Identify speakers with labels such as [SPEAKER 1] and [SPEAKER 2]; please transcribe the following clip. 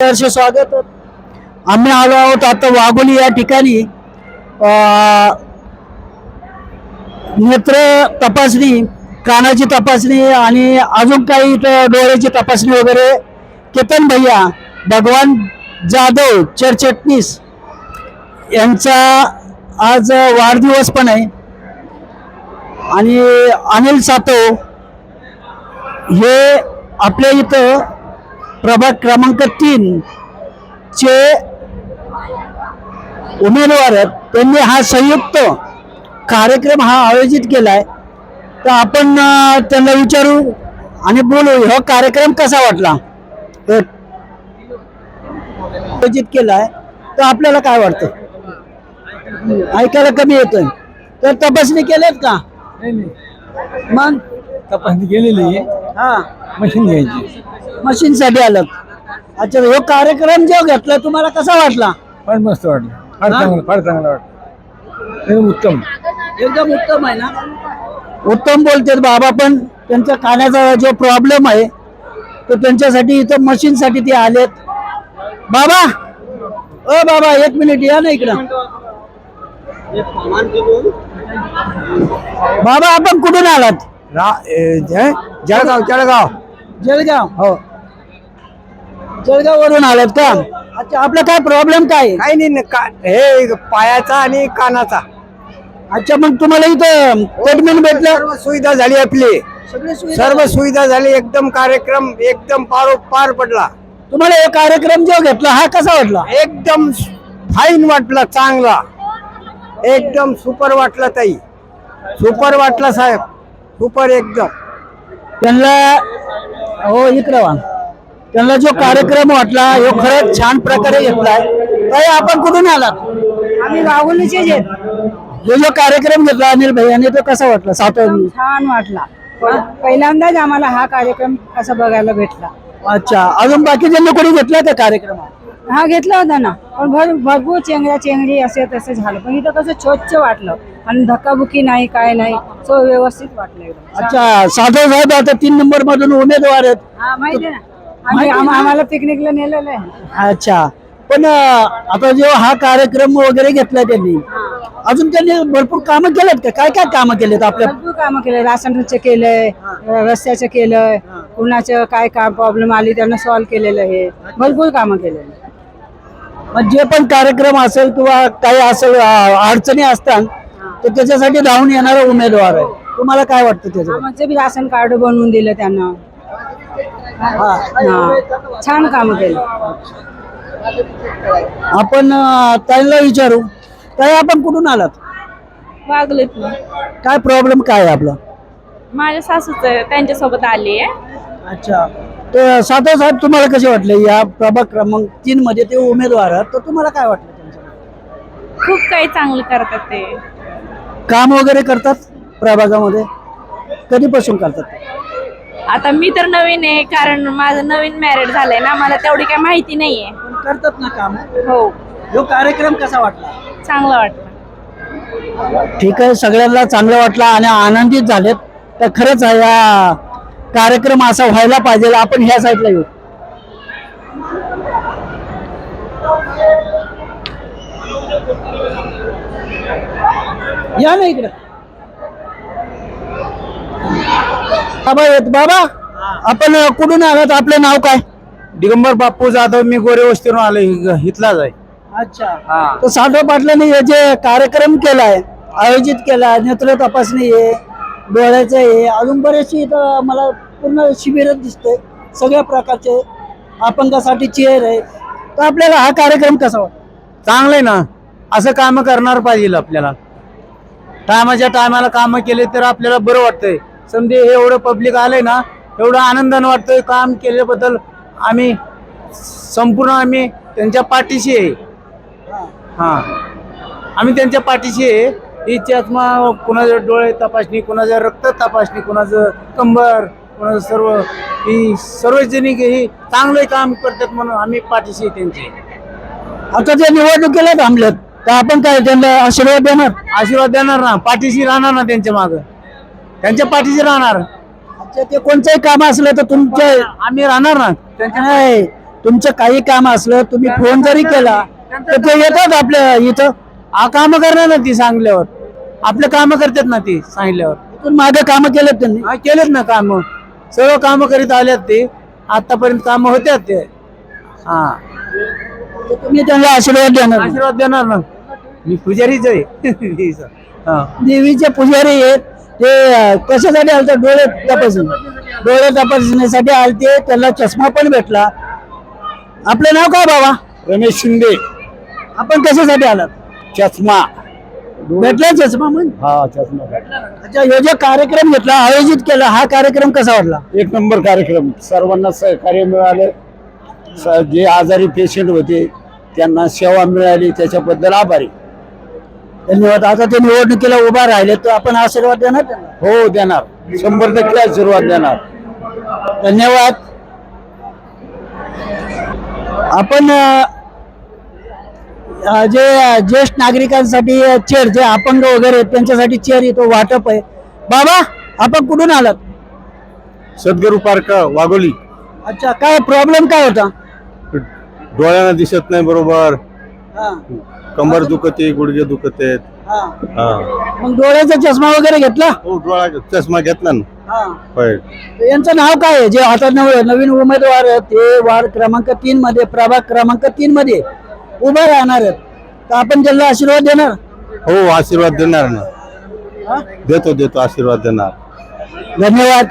[SPEAKER 1] स्वागत. आम्ही आलो आहोत आता वाघोली या ठिकाणी. नेत्र तपासणी कानाची तपासणी आणि अजून काही इथं डोळ्याची तपासणी वगैरे. केतन भैया भगवान जाधव चरचटणीस यांचा आज वाढदिवस पण आहे. आणि अनिल सातव हे आपल्या इथं प्रभाग क्रमांक तीन चे उमेदवार आहेत. त्यांनी हा संयुक्त कार्यक्रम हा आयोजित केलाय. तर आपण त्यांना विचारू आणि बोलू हा कार्यक्रम कसा वाटला? तर आयोजित केलाय. तर आपल्याला काय वाटतं? ऐकायला कमी येतोय. तर तपासणी केल्यात का? मग?
[SPEAKER 2] तपासणी केलेली आहे.
[SPEAKER 1] हा.
[SPEAKER 2] मशीन घ्यायची.
[SPEAKER 1] मशीन साठी आलं. अच्छा हो कार्यक्रम जो घेतला तुम्हाला कसा वाटला?
[SPEAKER 2] फार मस्त वाटलं. फार
[SPEAKER 1] हा?
[SPEAKER 2] चांगलं फार चांगलं वाटलं. एकदम उत्तम.
[SPEAKER 1] एकदम उत्तम आहे ना? उत्तम बोलतात बाबा पण त्यांच्या खाण्याचा जो प्रॉब्लेम आहे तो त्यांच्यासाठी इथं मशीनसाठी ते आलेत. बाबा! ओ बाबा एक मिनिट या ना इकडं. बाबा आपण कुठून आलात?
[SPEAKER 2] रा जळगाव जळगाव.
[SPEAKER 1] जळगाव.
[SPEAKER 2] हो.
[SPEAKER 1] जळगाव वरून आलात का? अच्छा आपला काय प्रॉब्लेम काय आहे?
[SPEAKER 2] काही नाही न- का- हे पायाचा आणि कानाचा.
[SPEAKER 1] अच्छा मग तुम्हाला इथं ट्रीटमेंट भेटलं?
[SPEAKER 2] सर्व सुविधा झाली आपली. सर्व सुविधा झाली एकदम कार्यक्रम एकदम पार पार पडला.
[SPEAKER 1] तुम्हाला हे कार्यक्रम जो घेतला हा कसा वाटला?
[SPEAKER 2] एकदम फाईन वाटला चांगला. एकदम सुपर वाटला ताई. सुपर वाटला साहेब. सुपर एकदम.
[SPEAKER 1] त्यांना हो इकडं वा. त्यांना जो कार्यक्रम वाटला हे खरंच छान प्रकारे घेतलाय. ताई आपण कुठून आलात?
[SPEAKER 3] आम्ही वाघोलीचे जे
[SPEAKER 1] हे जो कार्यक्रम घेतला अनिल भैयाने तो कसा वाटला? सातव
[SPEAKER 3] छान वाटला. पहिल्यांदाच आम्हाला हा कार्यक्रम असा बघायला भेटला.
[SPEAKER 1] अच्छा. अजून बाकी ज्यांनी कोणी घेतला त्या कार्यक्रमात?
[SPEAKER 3] हा घेतला होता ना. पण भर भरपूर चेंगऱ्या चेंगरी असे तसं झालं. पण इथं कसं स्वच्छ वाटलं. आणि धक्काबुकी नाही काय नाही सो व्यवस्थित वाटलं एकदम.
[SPEAKER 1] अच्छा. साधव साहेब आता तीन नंबर मधून उमेदवार आहेत.
[SPEAKER 3] हा माहिती आहे ना. आम्ही आम- आम्हाला पिकनिकला नेलेलं आहे.
[SPEAKER 1] अच्छा. पण अं, आता जो हा कार्यक्रम वगैरे घेतला त्यांनी अजून त्यांनी भरपूर कामं केलेत का? काय काय कामं केलेत आपल्या
[SPEAKER 3] भरपूर कामं केलं राशनचं केलंय रस्त्याचं केलंय कुणाचं काय काम प्रॉब्लेम आली त्यांना सॉल्व्ह केलेलं आहे. भरपूर कामं केलेलं.
[SPEAKER 1] मग जे पण कार्यक्रम असेल किंवा काही असेल अं, अडचणी असतात तर त्याच्यासाठी धावून येणारा उमेदवार आहे. तुम्हाला काय वाटतं त्याचं
[SPEAKER 3] आमचं बी राशन कार्ड बनवून दिलं त्यांना. हा. छान काम केलं.
[SPEAKER 1] आपण अं, ताईला विचारू. ताई आपण कुठून आलात?
[SPEAKER 4] वागलेत ना
[SPEAKER 1] काय प्रॉब्लेम काय आहे आपला?
[SPEAKER 4] माझ्या सासूच त्यांच्यासोबत आली आहे
[SPEAKER 1] अच्छा. तर साधव साहेब तुम्हाला कसे वाटले? या प्रभाग क्रमांक तीन मध्ये ते उमेदवार आहेत तर तुम्हाला काय वाटलं त्यांचं?
[SPEAKER 4] खूप काही चांगलं करतात ते.
[SPEAKER 1] काम वगैरे करतात प्रभागामध्ये? कधीपासून करतात?
[SPEAKER 4] आता मी तर नवीन आहे कारण माझं नवीन मॅरिड झालंय ना मला तेवढी काही माहिती नाहीये.
[SPEAKER 1] पण करतात ना काम?
[SPEAKER 4] हो.
[SPEAKER 1] जो कार्यक्रम कसा वाटला?
[SPEAKER 4] चांगलं वाटलं.
[SPEAKER 1] ठीक आहे सगळ्यांना चांगलं वाटलं आणि आनंदित झालेत. तर खरंच या कार्यक्रम असा व्हायला पाहिजे आपण ह्या साईडला येऊ. या ना इकडं. बाबा येत बाबा आपण कुठून आलात? आपलं नाव काय?
[SPEAKER 2] दिगंबर बाप्पू जाधव मी गोरे वस्तीवरून आलो इ- इथलाच आहे.
[SPEAKER 1] अच्छा.
[SPEAKER 2] हा.
[SPEAKER 1] तर साधव पाटलांनी हे जे कार्यक्रम केलाय आयोजित केलाय नेत्र तपासणी आहे डोळ्याचं आहे अजून बरेचसे इथं मला पूर्ण शिबिरच दिसतंय सगळ्या प्रकारचे अपंगासाठी चेअर आहे तर आपल्याला हा कार्यक्रम कसा वाटतो?
[SPEAKER 2] चांगलं आहे ना. असं काम करणार पाहिजे आपल्याला. टायमाच्या टायमाला काम केले तर आपल्याला बरं वाटतंय. समजे हे एवढं पब्लिक आलंय ना एवढं आनंदानं वाटतंय काम केल्याबद्दल आम्ही संपूर्ण आम्ही त्यांच्या पाठीशी आहे. हा. आम्ही त्यांच्या पाठीशी आहे. ही चष्मा कुणाचं डोळे तपासणी कुणाचं रक्त तपासणी कुणाचं कंबर कुणाचं सर्व ही सर्वजणी ही चांगलं काम करतात म्हणून आम्ही पाठीशी आहे त्यांची.
[SPEAKER 1] आता ते निवडणुकीला थांबलेत तर आपण काय त्यांना आशीर्वाद देणार?
[SPEAKER 2] आशीर्वाद देणार ना. पाठीशी राहणार ना त्यांच्या माग. त्यांच्या पाठीशी राहणार.
[SPEAKER 1] अच्छा ते कोणचंही काम असलं तर तुमच्या
[SPEAKER 2] आम्ही राहणार ना. त्यांच्या
[SPEAKER 1] नाही तुमचं काही काम असलं तुम्ही फोन जरी केला तर ते येतात आपल्या इथं.
[SPEAKER 2] हा काम करणार ना ती सांगल्यावर. आपलं काम करतात ना ती सांगितल्यावर
[SPEAKER 1] इथून मागे कामं केलेत त्यांनी.
[SPEAKER 2] हा केलेत ना काम. सर्व काम करीत आल्यात ते. आतापर्यंत काम होत्यात ते. हा.
[SPEAKER 1] तर तुम्ही त्यांना आशीर्वाद देणार.
[SPEAKER 2] आशीर्वाद देणार ना. मी पुजारीच आहे. हा
[SPEAKER 1] देवीचे पुजारी आहेत. ते कशासाठी आलते? डोळे तपासून. डोळे तपासण्यासाठी आलते त्याला चष्मा पण भेटला. आपलं नाव काय बाबा?
[SPEAKER 2] रमेश शिंदे.
[SPEAKER 1] आपण कशासाठी आलात?
[SPEAKER 2] चष्मा.
[SPEAKER 1] भेटला चष्मा मग
[SPEAKER 2] हा चष्मा
[SPEAKER 1] अच्छा हे जे कार्यक्रम घेतला आयोजित केला हा कार्यक्रम कसा वाटला?
[SPEAKER 2] एक नंबर कार्यक्रम. सर्वांना सहकार्य मिळाले. स- जे आजारी पेशंट होते त्यांना सेवा मिळाली. त्याच्याबद्दल आभारी.
[SPEAKER 1] धन्यवाद. आता ते निवडणुकीला उभा राहिले तर आपण आशीर्वाद देणार त्यांना?
[SPEAKER 2] हो देणार. शंभर टक्के आशीर्वाद देणार.
[SPEAKER 1] धन्यवाद. आपण अ, जे ज्येष्ठ नागरिकांसाठी चेअर जे अपंग वगैरे आहेत, त्यांच्यासाठी चेअर येतो वाटप आहे. बाबा आपण कुठून आलात?
[SPEAKER 5] सद्गुरू पार्क वाघोली.
[SPEAKER 1] अच्छा काय प्रॉब्लेम काय होता?
[SPEAKER 5] डोळ्यांना दिसत नाही बरोबर.
[SPEAKER 1] हा,
[SPEAKER 5] कंबर दुखते गुडघे दुखत. आहेत
[SPEAKER 1] हा.
[SPEAKER 5] हा.
[SPEAKER 1] मग डोळ्याचा चष्मा वगैरे घेतला?
[SPEAKER 5] हो डोळा चष्मा घेतला ना.
[SPEAKER 1] हा.
[SPEAKER 5] होय.
[SPEAKER 1] यांचं नाव काय आहे? जे आता नव नवीन उमेदवार आहेत ते वार्ड क्रमांक तीन मध्ये प्रभाग क्रमांक तीन मध्ये उभे राहणार आहेत. तर आपण त्यांना आशीर्वाद देणार?
[SPEAKER 5] हो आशीर्वाद देणार ना.
[SPEAKER 1] हा?
[SPEAKER 5] देतो देतो आशीर्वाद देणार.
[SPEAKER 1] धन्यवाद.